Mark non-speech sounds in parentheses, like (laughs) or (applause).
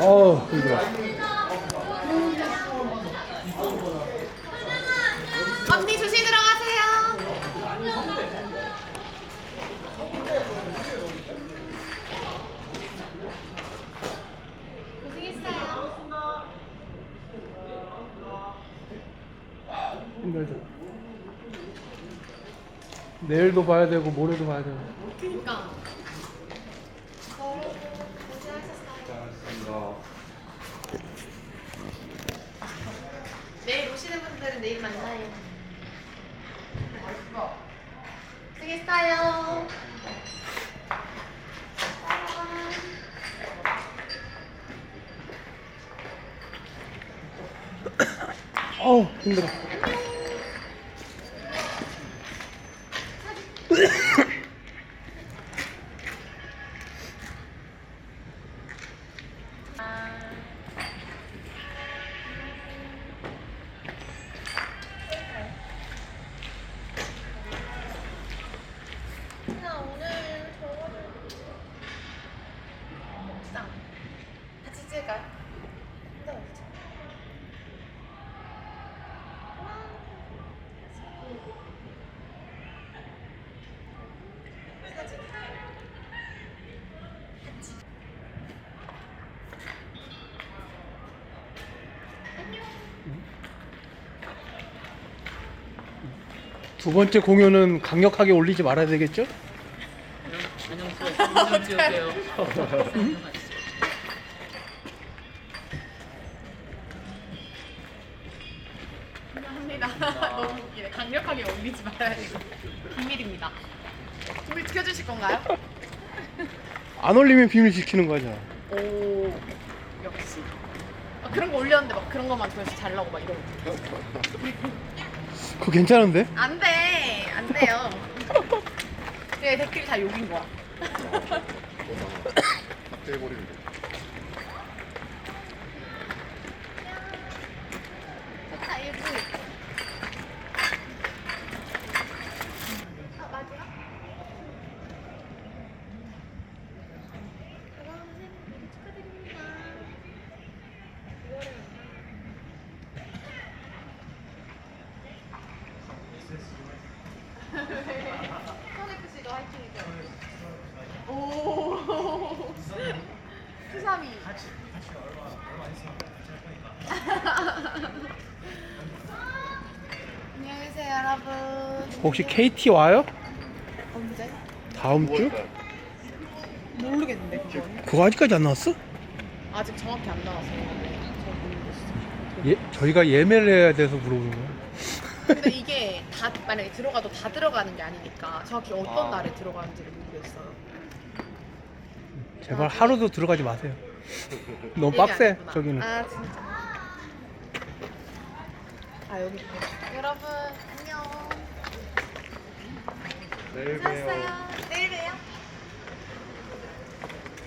어우 힘들어. 언니 조심 들어가세요. 고생했어요. 힘들죠. 내일도 봐야 되고 모레도 봐야 되고. 그니까. 고생하셨어요. 내일 오시는 분들은 내일 만나요. 수고했어요. 어우 힘들어. 나 오늘 저거를 먹자. 같이 찍을까요? 혼자 먹자. 사진. 두 번째 공연은 강력하게 올리지 말아야 되겠죠? 안녕 지으세요. 감사합니다. 너무 웃기네. 강력하게 올리지 말아야 되고. 비밀입니다. 비밀 지켜주실 건가요? 안 올리면 비밀 지키는 거잖아. 오, 역시. 아, 그런 거 올렸는데 막 그런 것만 조회수 잘 나오고 막 이런 거. 그거 괜찮은데? 안 돼! 안 돼요. 네, 댓글이 다 욕인 거야. (laughs) 떼버리면 돼. 좋다, 일부. 아, 마지막? 그럼 생일 축하드립니다. 이거를 소네크 씨도 화이팅이죠. 오. (laughs) 수삼이. (laughs) 안녕히 계세요, 여러분. 혹시 KT 와요? 언제? 다음 주? 모르겠는데 그건. 그거 아직까지 안 나왔어? 아직 정확히 안 나와서 모르겠어. 예, 저희가 예매를 해야 돼서 물어보는 거예요. 근데 이게 다 만약에 들어가도 다 들어가는 게 아니니까 정확히 어떤 날에 들어가는지를 모르겠어요. 제발 하루도 들어가지 마세요. (laughs) 너무 빡세. 저기는. 아 진짜. 아 여기 있네. 여러분 안녕. 내일 봬요. 내일 봬요.